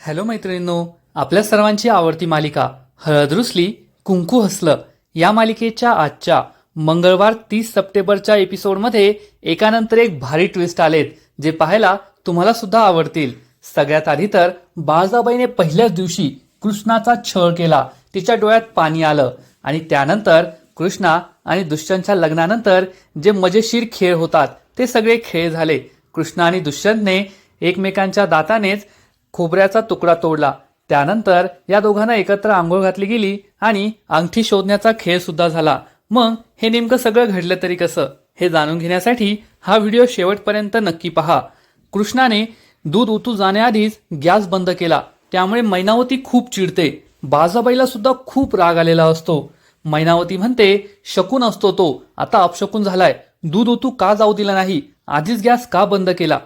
Hello मैत्रिणींनो आपल्या सर्वांची आवडती मालिका हळद रुसली कुंकू हसलं या मालिकेच्या आजच्या मंगळवार तीस सप्टेंबरच्या एपिसोडमध्ये एकानंतर एक भारी ट्विस्ट आलेत जे पाहायला तुम्हाला सुद्धा आवडतील. सगळ्यात आधी तर बाळजाबाईने पहिल्याच दिवशी कृष्णाचा छळ केला तिच्या डोळ्यात पाणी आलं आणि त्यानंतर कृष्णा आणि दुष्यंतच्या लग्नानंतर जे मजेशीर खेळ होतात ते सगळे खेळ झाले. कृष्णा आणि दुष्यंतने एकमेकांच्या दातानेच खोबऱ्याचा तुकडा तोडला. त्यानंतर या दोघांना एकत्र आंघोळ घातली गेली आणि अंगठी शोधण्याचा खेळ सुद्धा झाला. मग हे नेमकं सगळं घडलं तरी कसं? हे जाणून घेण्यासाठी हा व्हिडिओ शेवटपर्यंत नक्की पहा. कृष्णाने दूध उतू जाण्याआधीच गॅस बंद केला. त्यामुळे मैनावती खूप चिडते. बाजाबाईला सुद्धा खूप राग आलेला असतो. मैनावती म्हणते शकून असतो तो. आता अपशकून झालाय. दूध ओतू का जाऊ दिला नाही? आधीच गॅस का बंद केला?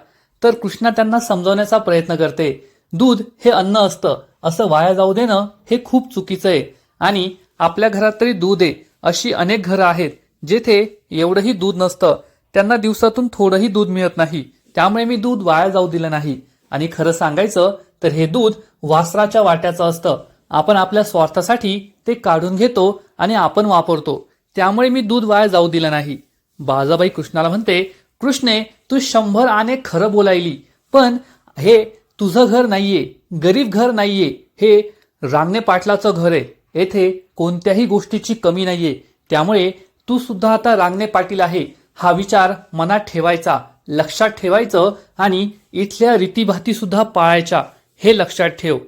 तर कृष्णा त्यांना समजवण्याचा प्रयत्न करते. दूध हे अन्न असतं. असं वाया जाऊ देणं हे खूप चुकीचं आहे. आणि आपल्या घरात तरी दूध आहे. अशी अनेक घरं आहेत जेथे एवढंही दूध नसतं. त्यांना दिवसातून थोडंही दूध मिळत नाही. त्यामुळे मी दूध वाया जाऊ दिलं नाही. आणि खरं सांगायचं तर हे दूध वासराच्या वाट्याचं असतं. आपण आपल्या स्वार्थासाठी ते काढून घेतो आणि आपण वापरतो. त्यामुळे मी दूध वाया जाऊ दिलं नाही. बाजाबाई कृष्णाला म्हणते कृष्णे तू शंभर आणे खरं बोलायली. पण हे तुझं घर नाहीये गरीब घर नाहीये हे रांगणे पाटलाचं घर आहे. येथे कोणत्याही गोष्टीची कमी नाहीये. त्यामुळे तू सुद्धा आता रांगणे पाटील आहे. हा विचार मनात ठेवायचा लक्षात ठेवायचं आणि इथल्या रीतीभाती सुद्धा पाळायच्या हे लक्षात ठेव.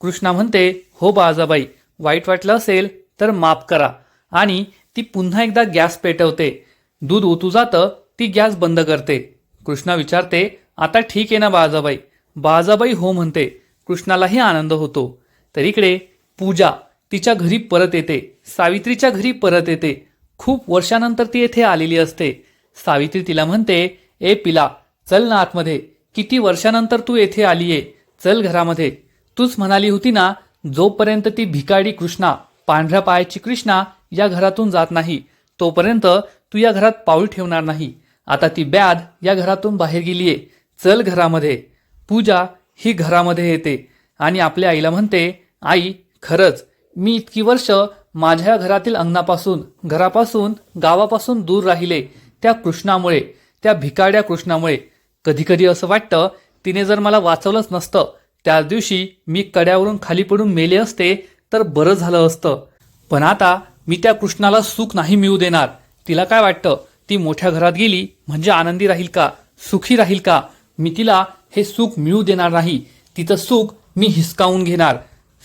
कृष्णा म्हणते हो बाजाबाई वाईट वाटलं असेल तर माफ करा. आणि ती पुन्हा एकदा गॅस पेटवते. दूध ओतू जातं ती गॅस बंद करते. कृष्णा विचारते आता ठीक आहे ना बाजाबाई बाळाजाबाई हो म्हणते कृष्णालाही आनंद होतो. तर इकडे पूजा तिच्या घरी परत येते. सावित्रीच्या घरी परत येते. खूप वर्षानंतर ती येथे आलेली असते. सावित्री तिला म्हणते ए पिला चल ना आतमध्ये. किती वर्षानंतर तू येथे आलीये. चल घरामध्ये. तूच म्हणाली होती ना जोपर्यंत ती भिकाडी कृष्णा पांढऱ्या पायाची कृष्णा या घरातून जात नाही तोपर्यंत तू या घरात पाऊल ठेवणार नाही. आता ती बॅद या घरातून बाहेर गेलीये. चल घरामध्ये. पूजा ही घरामध्ये येते. आणि आपल्या आईला म्हणते आई खरंच मी इतकी वर्ष माझ्या घरातील अंगणापासून घरापासून गावापासून दूर राहिले त्या कृष्णामुळे त्या भिकाड्या कृष्णामुळे. कधीकधी असं वाटतं तिने जर मला वाचवलंच नसतं त्याच दिवशी मी कड्यावरून खाली पडून मेले असते तर बरं झालं असतं. पण आता मी त्या कृष्णाला सुख नाही मिळू देणार. तिला काय वाटतं ती मोठ्या घरात गेली म्हणजे आनंदी राहील का सुखी राहील का? मी तिला हे सुख मिळू देणार नाही तिचं सुख मी हिसकावून घेणार.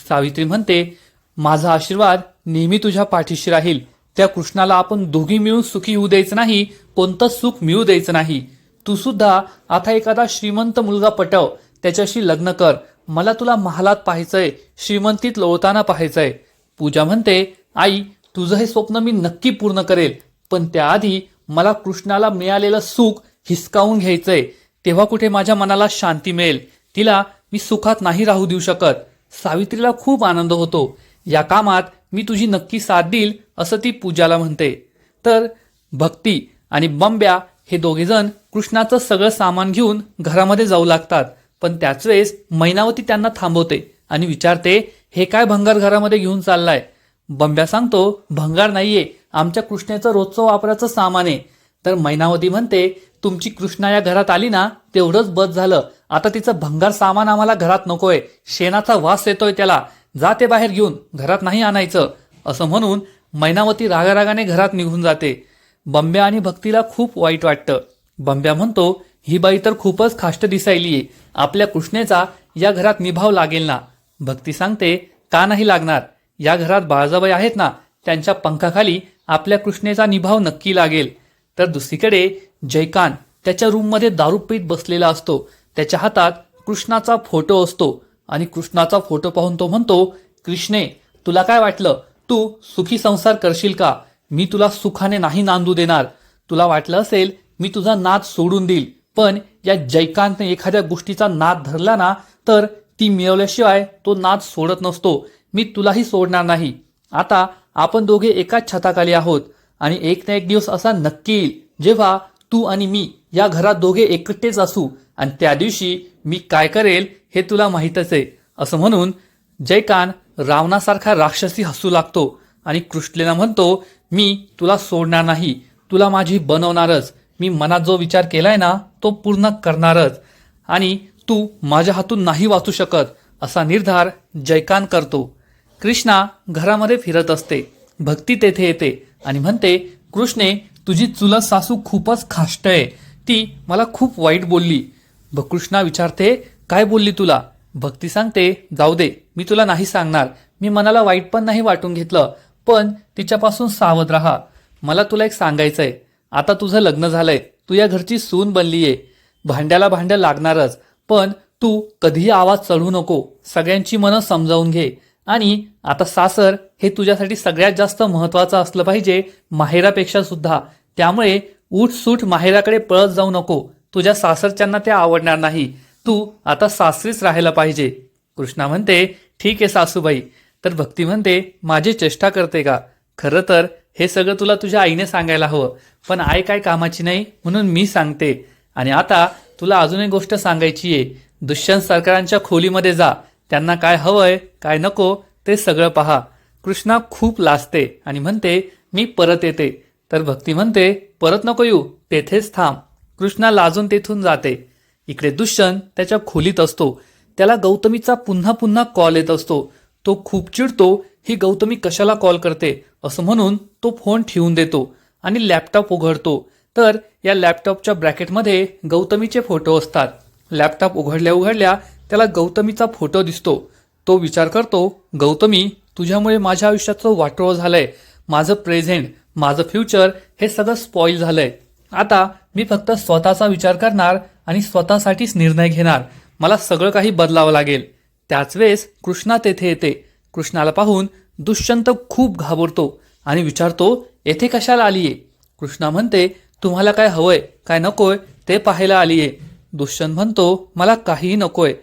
सावित्री म्हणते माझा आशीर्वाद नेहमी तुझ्या पाठीशी राहील. त्या कृष्णाला आपण दोघी मिळून सुखी होऊ द्यायचं नाही कोणतं सुख मिळू द्यायचं नाही. तू सुद्धा आता एखादा श्रीमंत मुलगा पटव त्याच्याशी लग्न कर. मला तुला महालात पाहायचंय श्रीमंतीत लोळताना पाहायचंय. पूजा म्हणते आई तुझं हे स्वप्न मी नक्की पूर्ण करेल पण त्याआधी मला कृष्णाला मिळालेलं सुख हिसकावून घ्यायचंय. तेव्हा कुठे माझ्या मनाला शांती मिळेल तिला मी सुखात नाही राहू देऊ शकत. सावित्रीला खूप आनंद होतो. या कामात मी तुझी नक्की साथ देईल असं ती पूजाला म्हणते. तर भक्ती आणि बंब्या हे दोघेजण कृष्णाचं सगळं सामान घेऊन घरामध्ये जाऊ लागतात. पण त्याच वेळेस मैनावती त्यांना थांबवते आणि विचारते हे काय भंगार घरामध्ये घेऊन चाललाय? बंब्या सांगतो भंगार नाहीये. आमच्या कृष्णाचं रोजचं वापराचं सामान आहे. तर मैनावती म्हणते तुमची कृष्णा या घरात आली ना तेवढंच बस झालं. आता तिचं भंगार सामान आम्हाला घरात नकोय. शेणाचा वास येतोय त्याला. जा ते बाहेर घेऊन. घरात नाही आणायचं. असं म्हणून मैनावती रागारागाने घरात निघून जाते. बंब्या आणि भक्तीला खूप वाईट वाटतं. बंब्या म्हणतो ही बाई तर खूपच खाष्ट दिसायलीये आपल्या कृष्णेचा या घरात निभाव लागेल ना. भक्ती सांगते का नाही लागणार? या घरात बाळजाबाई आहेत ना. त्यांच्या पंखाखाली आपल्या कृष्णेचा निभाव नक्की लागेल. तर दुसरीकडे जयकांत त्याच्या रूममध्ये दारू पीत बसलेला असतो. त्याच्या हातात कृष्णाचा फोटो असतो. आणि कृष्णाचा फोटो पाहून तो म्हणतो कृष्णे तुला काय वाटलं? तू सुखी संसार करशील का? मी तुला सुखाने नाही नांदू देणार. तुला वाटलं असेल मी तुझा नाद सोडून देईल. पण या जयकांतने एखाद्या गोष्टीचा नाद धरला ना तर ती मिळवल्याशिवाय तो नाद सोडत नसतो. मी तुलाही सोडणार नाही. आता आपण दोघे एकाच छताखाली आहोत. आणि एक ना एक दिवस असा नक्की येईल. जेव्हा तू आणि मी या घरात दोघे एकटेच असू आणि त्या दिवशी मी काय करेल हे तुला माहीतच आहे. असं म्हणून जयकान रावणासारखा राक्षसी हसू लागतो आणि कृष्णेला म्हणतो मी तुला सोडणार नाही. तुला माझी बनवणारच. मी मनात जो विचार केलाय ना तो पूर्ण करणारच. आणि तू माझ्या हातून नाही वाचू शकत असा निर्धार जयकान करतो. कृष्णा घरामध्ये फिरत असते. भक्ती तेथे येते. आणि म्हणते कृष्णे तुझी चुलत सासू खूपच खाष्ट आहे. ती मला खूप वाईट बोलली. ब कृष्णा विचारते काय बोलली तुला? भक्ती सांगते जाऊ दे मी तुला नाही सांगणार. मी मनाला वाईट पण नाही वाटून घेतलं पण तिच्यापासून सावध राहा. मला तुला एक सांगायचंय. आता तुझं लग्न झालंय. तू या घरची सून बनलीये. भांड्याला भांड्या लागणारच पण तू कधीही आवाज चढू नको. सगळ्यांची मनं समजावून घे. आणि आता सासर हे तुझ्यासाठी सगळ्यात जास्त महत्वाचं असलं पाहिजे माहेरापेक्षा सुद्धा. त्यामुळे उठसूट माहेराकडे पळत जाऊ नको. तुझ्या सासरच्यांना ते आवडणार नाही. तू आता सासरीच राहायला पाहिजे. कृष्णा म्हणते ठीक आहे सासूबाई. तर भक्ती म्हणते माझी चेष्टा करते का? खरं तर हे सगळं तुला तुझ्या आईने सांगायला हवं. पण आई काय कामाची नाही म्हणून मी सांगते. आणि आता तुला अजून एक गोष्ट सांगायची आहे. दुष्यंत सरकारांच्या खोलीमध्ये जा. त्यांना काय हवंय काय नको ते सगळं पहा. कृष्णा खूप लाजते आणि म्हणते मी परत येते. तर भक्ती म्हणते परत नको येऊ तेथेच थांब. कृष्णा लाजून तेथून जाते. इकडे दुष्यंत त्याच्या खोलीत असतो. त्याला गौतमीचा पुन्हा पुन्हा कॉल येत असतो. तो खूप चिडतो ही गौतमी कशाला कॉल करते? असं म्हणून तो फोन ठेवून देतो आणि लॅपटॉप उघडतो. तर या लॅपटॉपच्या ब्रॅकेटमध्ये गौतमीचे फोटो असतात. लॅपटॉप उघडल्या उघडल्या त्याला गौतमीचा फोटो दिसतो. तो विचार करतो गौतमी तुझ्यामुळे माझ्या आयुष्याचं वाटोळ झालंय. माझं प्रेझेंट माझं फ्युचर हे सगळं स्पॉईल झालंय. आता मी फक्त स्वतःचा विचार करणार आणि स्वतःसाठीच निर्णय घेणार. मला सगळं काही बदलावं लागेल. त्याच वेळेस कृष्णा तेथे येते. कृष्णाला पाहून दुष्यंत खूप घाबरतो आणि विचारतो येथे कशाला आलीये? कृष्णा म्हणते तुम्हाला काय हवंय काय नकोय ते पाहायला आलीये. दुष्यंत म्हणतो मला काहीही नकोय.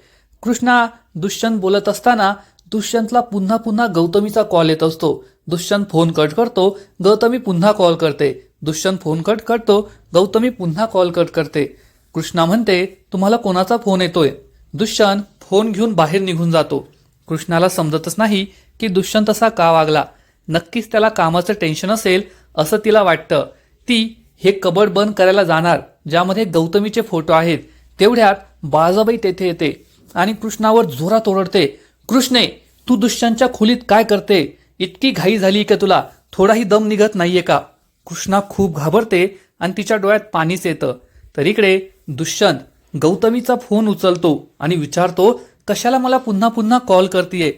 कृष्णा दुष्यंत बोलत असताना दुष्यंतला पुन्हा पुन्हा गौतमीचा कॉल येत असतो. दुष्यंत फोन कट करतो. गौतमी पुन्हा कॉल करते. दुष्यंत फोन कट करतो. गौतमी पुन्हा कॉल कट करते. कृष्णा म्हणते तुम्हाला कोणाचा फोन येतोय? दुष्यंत फोन घेऊन बाहेर निघून जातो. कृष्णाला समजतच नाही की दुष्यंत असा का वागला. नक्कीच त्याला कामाचं टेन्शन असेल असं तिला वाटतं. ती हे कबड बंद करायला जाणार ज्यामध्ये गौतमीचे फोटो आहेत. तेवढ्यात बाळजाबाई तेथे येते. आणि कृष्णावर जोरात ओरडते कृष्णे तू दुष्यंतच्या खोलीत काय करते? इतकी घाई झाली का तुला? थोडाही दम निघत नाहीये का? कृष्णा खूप घाबरते आणि तिच्या डोळ्यात पाणीच येतं. तर इकडे दुष्यंत गौतमीचा फोन उचलतो आणि विचारतो कशाला मला पुन्हा पुन्हा कॉल करतेय?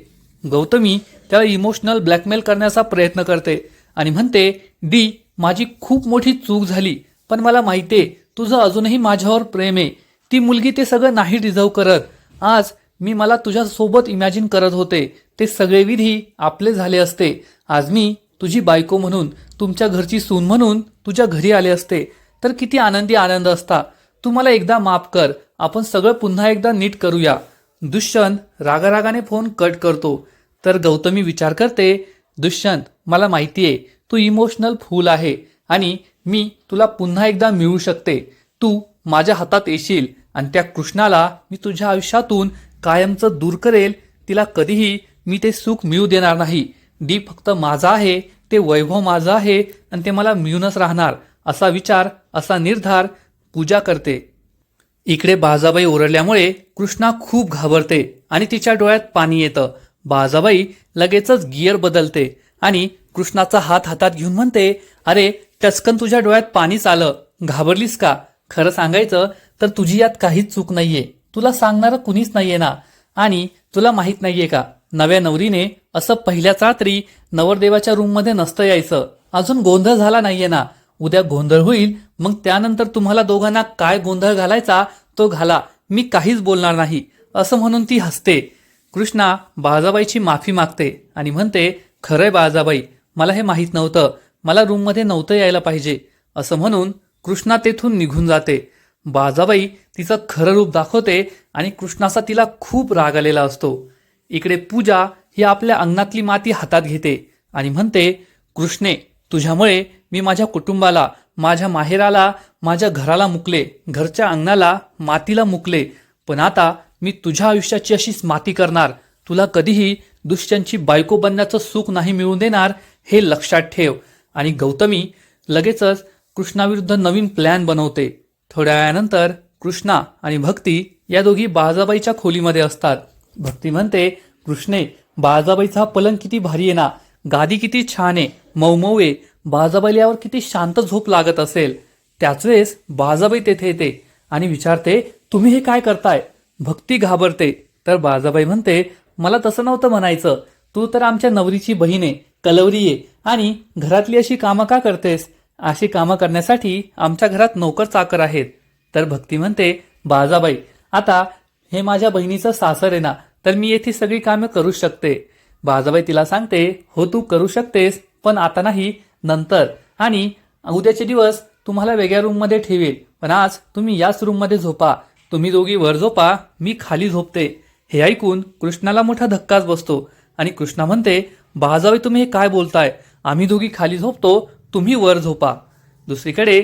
गौतमी त्याला इमोशनल ब्लॅकमेल करण्याचा प्रयत्न करते आणि म्हणते डी माझी खूप मोठी चूक झाली पण मला माहितीये तुझं अजूनही माझ्यावर प्रेम आहे. ती मुलगी ते सगळं नाही डिझर्व करत. आज मी मला तुझ्यासोबत इमॅजिन करत होते. ते सगळे विधी आपले झाले असते. आज मी तुझी बायको म्हणून तुमच्या घरची सून म्हणून तुझ्या घरी आले असते. तर किती आनंदी आनंद असता. तू मला एकदा माफ कर. आपण सगळं पुन्हा एकदा नीट करूया. दुष्यंत रागारागाने फोन कट करतो. तर गौतमी विचार करते दुष्यंत मला माहिती आहे तू इमोशनल फूल आहे आणि मी तुला पुन्हा एकदा मिळू शकते. तू माझ्या हातात येशील. आणि त्या कृष्णाला मी तुझ्या आयुष्यातून कायमचं दूर करेल तिला कधीही मी ते सुख मिळू देणार नाही. दी फक्त माझा आहे ते वैभव माझं आहे आणि ते मला मिळूनच राहणार असा विचार असा निर्धार पूजा करते. इकडे बाजाबाई ओरडल्यामुळे कृष्णा खूप घाबरते आणि तिच्या डोळ्यात पाणी येतं. बाजाबाई लगेचच गिअर बदलते आणि कृष्णाचा हात हातात घेऊन म्हणते अरे टचकन तुझ्या डोळ्यात पाणीच आलं. घाबरलीस का? खरं सांगायचं तर तुझी यात काहीच चूक नाहीये. तुला सांगणारं कुणीच नाहीये ना. आणि तुला माहीत नाहीये का नव्या नवरीने असं पहिल्याच रात्री नवरदेवाच्या रूममध्ये नसतं यायचं. अजून गोंधळ झाला नाहीये ना. उद्या गोंधळ होईल मग त्यानंतर तुम्हाला दोघांना काय गोंधळ घालायचा तो घाला. मी काहीच बोलणार नाही. असं म्हणून ती हसते. कृष्णा बाळजाबाईची माफी मागते आणि म्हणते खरंय बाळजाबाई मला हे माहीत नव्हतं. मला रूममध्ये नव्हतं यायला पाहिजे. असं म्हणून कृष्णा तेथून निघून जाते. बाजाबाई तिचं खरं रूप दाखवते आणि कृष्णाचा तिला खूप राग आलेला असतो. इकडे पूजा ही आपल्या अंगणातली माती हातात घेते आणि म्हणते कृष्णे तुझ्यामुळे मी माझ्या कुटुंबाला माझ्या माहेराला माझ्या घराला मुकले घरच्या अंगणाला मातीला मुकले. पण आता मी तुझ्या आयुष्याची अशीच माती करणार. तुला कधीही दुष्यांची बायको बनण्याचं सुख नाही मिळून देणार हे लक्षात ठेव. आणि गौतमी लगेचच कृष्णाविरुद्ध नवीन प्लॅन बनवते. थोड्या वेळानंतर कृष्णा आणि भक्ती या दोघी बाळजाबाईच्या खोलीमध्ये असतात. भक्ती म्हणते कृष्णे बाळजाबाईचा पलंग किती भारी आहे ना. गादी किती छान आहे. मऊ आहे. यावर किती शांत झोप लागत असेल. त्याच वेळेस बाळजाबाई तेथे येते आणि विचारते तुम्ही हे काय करताय? भक्ती घाबरते. तर बाळजाबाई म्हणते मला तसं नव्हतं म्हणायचं. तू तर आमच्या नवरीची बहीण आहे कलवरी आहे. आणि घरातली अशी कामं का करतेस? अशी कामं करण्यासाठी आमच्या घरात नोकर चाकर आहेत. तर भक्ती म्हणते बाजाबाई आता हे माझ्या बहिणीचं सासर आहे ना तर मी येथे सगळी कामे करू शकते. बाजाबाई तिला सांगते हो तू करू शकतेस पण आता नाही नंतर. आणि उद्याचे दिवस तुम्हाला वेगळ्या रूममध्ये ठेवेल पण आज तुम्ही याच रूममध्ये झोपा. तुम्ही दोघी वर झोपा मी खाली झोपते. हे ऐकून कृष्णाला मोठा धक्काच बसतो आणि कृष्णा म्हणते बाजाबाई तुम्ही हे काय बोलताय? आम्ही दोघी खाली झोपतो तुम्ही वर झोपा. दुसरीकडे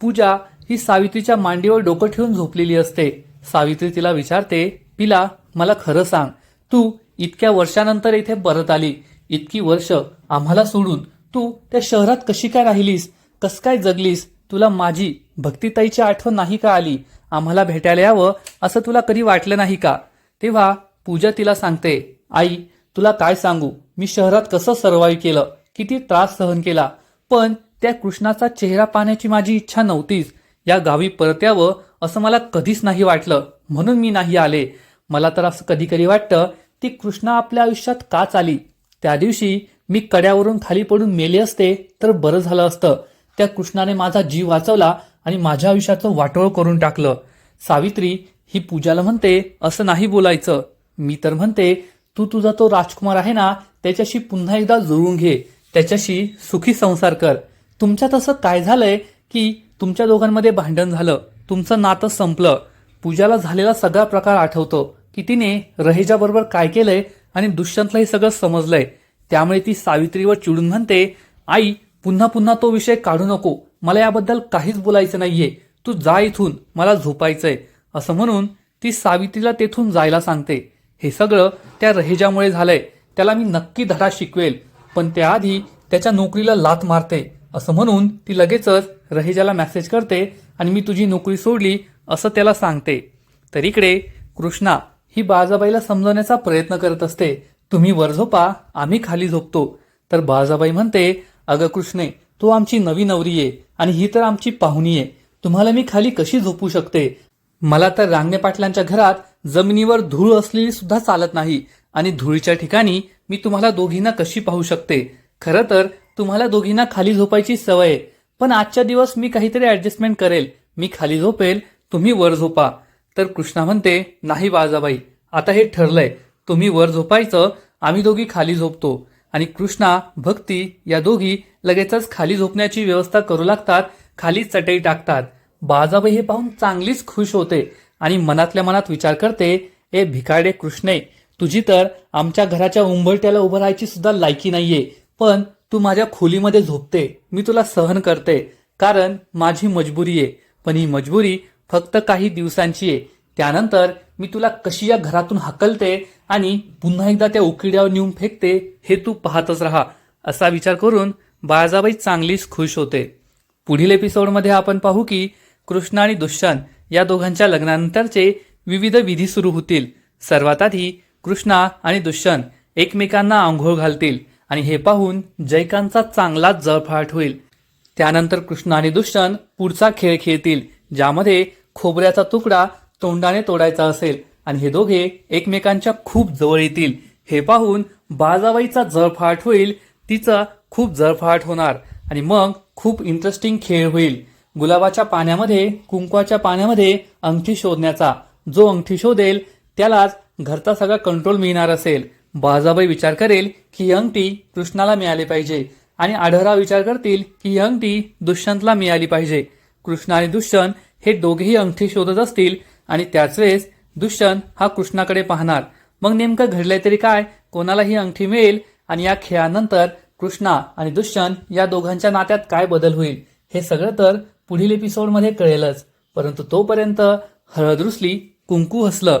पूजा ही सावित्रीच्या मांडीवर डोकं ठेवून झोपलेली असते. सावित्री तिला विचारते पिला मला खरं सांग. तू इतक्या वर्षानंतर इथे परत आली. इतकी वर्ष आम्हाला सोडून. तू त्या शहरात कशी काय राहिलीस? कस काय जगलीस? तुला माझी भक्तिताईची आठवण नाही का आली? आम्हाला भेटायला यावं असं तुला कधी वाटलं नाही का? तेव्हा पूजा तिला सांगते आई तुला काय सांगू? मी शहरात कसं सर्वाईव्ह केलं? किती त्रास सहन केला? पण त्या कृष्णाचा चेहरा पाहण्याची माझी इच्छा नव्हतीच. या गावी परत यावं असं मला कधीच नाही वाटलं. म्हणून मी नाही आले. मला तर असं कधी कधी वाटतं ती कृष्णा आपल्या आयुष्यात का चाली? त्या दिवशी मी कड्यावरून खाली पडून मेले असते तर बरं झालं असतं. त्या कृष्णाने माझा जीव वाचवला आणि माझ्या आयुष्याचं वाटोळ करून टाकलं. सावित्री ही पूजाला म्हणते असं नाही बोलायचं. मी तर म्हणते तू तुझा तो राजकुमार आहे ना त्याच्याशी पुन्हा एकदा जुळून घे. त्याच्याशी सुखी संसार कर. तुमच्यात असं काय झालंय की तुमच्या दोघांमध्ये भांडण झालं तुमचं नातं संपलं पूजाला झालेला सगळा प्रकार आठवतो की तिने रहेजाबरोबर काय केलंय आणि दुष्यंतला हे सगळं समजलंय. त्यामुळे ती सावित्रीवर चिडून म्हणते आई पुन्हा पुन्हा तो विषय काढू नको. मला याबद्दल काहीच बोलायचं नाहीये. तू जा इथून. मला झोपायचंय. असं म्हणून ती सावित्रीला तेथून जायला सांगते. हे सगळं त्या रहेजामुळे झालंय. त्याला मी नक्की धडा शिकवेल. पण त्याआधी त्याच्या नोकरीला लात मारते असं म्हणून ती लगेचच रहेजाला मेसेज करते आणि मी तुझी नोकरी सोडली असं त्याला सांगते. तर इकडे कृष्णा ही बाळजाबाईला समजवण्याचा प्रयत्न करत असते. तुम्ही वर झोपा आम्ही खाली झोपतो. तर बाळजाबाई म्हणते अगं कृष्णे तू आमची नवी नवरी आहे आणि ही तर आमची पाहुणी आहे तुम्हाला मी खाली कशी झोपू शकते? मला तर रांगणे पाटलांच्या घरात जमिनीवर धूळ असलेली सुद्धा चालत नाही आणि धुळीच्या ठिकाणी मी तुम्हाला दोघींना कशी पाहू शकते? खरं तर तुम्हाला दोघींना खाली झोपायची सवय. आहे पण आजच्या दिवस मी काहीतरी ऍडजस्टमेंट करेल. मी खाली झोपेल तुम्ही वर झोपा. तर कृष्णा म्हणते नाही बाजाबाई आता हे ठरलंय. तुम्ही वर झोपायचं आम्ही दोघी खाली झोपतो. आणि कृष्णा भक्ती या दोघी लगेचच खाली झोपण्याची व्यवस्था करू लागतात खाली चटई टाकतात. बाजाबाई हे पाहून चांगलीच खुश होते आणि मनातल्या मनात विचार करते ए भिकाडे कृष्णे तुझी तर आमच्या घराच्या उंबरट्याला उभं राहायची सुद्धा लायकी नाहीये. पण तू माझ्या खोलीमध्ये झोपते. मी तुला सहन करते. कारण माझी मजबुरी आहे. पण ही मजबुरी फक्त काही दिवसांची आहे. त्यानंतर मी तुला कशी या घरातून हकलते आणि पुन्हा एकदा त्या उकिड्यावर नेऊन फेकते हे तू पाहतच राहा. असा विचार करून बाळजाबाई चांगलीच खुश होते. पुढील एपिसोडमध्ये आपण पाहू की कृष्ण आणि दुष्यंत या दोघांच्या लग्नानंतरचे विविध विधी सुरू होतील. सर्वात आधी कृष्णा आणि दुष्यंत एकमेकांना आंघोळ घालतील आणि हे पाहून जयकांतचा चांगलाच जळफाट होईल. त्यानंतर कृष्ण आणि दुष्यंत पुढचा खेळ खेळतील ज्यामध्ये खोबऱ्याचा तुकडा तोंडाने तोडायचा असेल आणि हे दोघे एकमेकांच्या खूप जवळ येतील. हे पाहून बाजाबाईचा जळफाट होईल तिचा खूप जळफाट होणार आणि मग खूप इंटरेस्टिंग खेळ होईल. गुलाबाच्या पाण्यामध्ये कुंकवाच्या पाण्यामध्ये अंगठी शोधण्याचा. जो अंगठी शोधेल त्यालाच घरचा सगळा कंट्रोल मिळणार असेल. बाजाबाई विचार करेल की ही अंगठी कृष्णाला मिळाली पाहिजे. आणि आढळराव विचार करतील की ही अंगठी दुष्यंतला मिळाली पाहिजे. कृष्ण आणि दुष्यंत हे दोघेही अंगठी शोधत असतील आणि त्याच वेळेस दुष्यंत हा कृष्णाकडे पाहणार. मग नेमकं घडलंय तरी काय? कोणाला ही अंगठी मिळेल? आणि या खेळानंतर कृष्णा आणि दुष्यंत या दोघांच्या नात्यात काय बदल होईल? हे सगळं तर पुढील एपिसोडमध्ये कळेलच. परंतु तोपर्यंत हळद रुसली कुंकू हसलं.